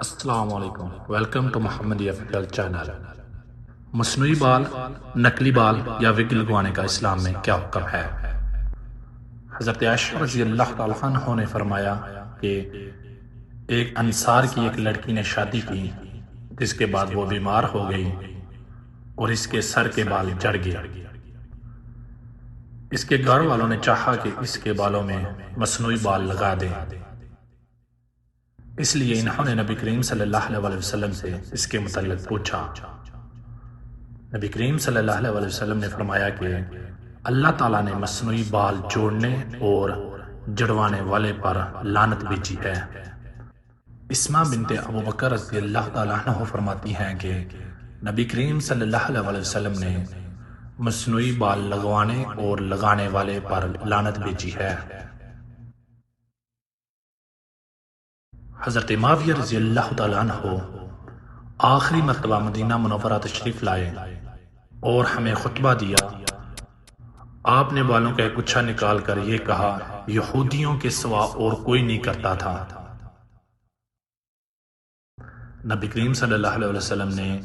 السلام علیکم۔ Welcome to Muhammad افیل چینل مصنوعی بال، نقلی بال یا وگ لگوانے کا اسلام میں کیا حکم ہے؟ حضرت عائشہ رضی اللہ تعالیٰ عنہ نے فرمایا کہ ایک انصار کی ایک لڑکی نے شادی کی، جس کے بعد وہ بیمار ہو گئی اور اس کے سر کے بال جڑ گئے۔ اس کے گھر والوں نے چاہا کہ اس کے بالوں میں مصنوعی بال لگا دیں۔ اس لیے انہوں نے نبی کریم صلی اللہ علیہ وسلم سے اس کے متعلق پوچھا۔ نبی کریم صلی اللہ علیہ وسلم نے فرمایا کہ اللہ تعالیٰ نے مصنوعی بال جوڑنے اور جڑوانے والے پر لانت بھیجی ہے۔ اسما بنت ابو بکر رضی اللہ تعالیٰ عنہ فرماتی ہیں کہ نبی کریم صلی اللہ علیہ وسلم نے مصنوعی بال لگوانے اور لگانے والے پر لانت بھیجی ہے۔ حضرت معاویہ رضی اللہ تعالیٰ عنہ آخری مرتبہ مدینہ منورہ تشریف لائے اور ہمیں خطبہ دیا۔ آپ نے بالوں کا ایک گچھا نکال کر یہ کہا، یہودیوں کے سوا اور کوئی نہیں کرتا تھا۔ نبی کریم صلی اللہ علیہ وسلم نے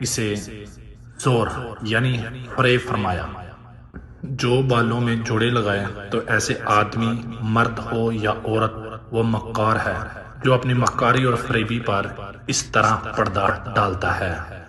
اسے زور یعنی فریب فرمایا، جو بالوں میں جوڑے لگائے تو ایسے آدمی، مرد ہو یا عورت وہ مکار ہے جو اپنی مکاری اور فریبی پر اس طرح پردہ ڈالتا ہے۔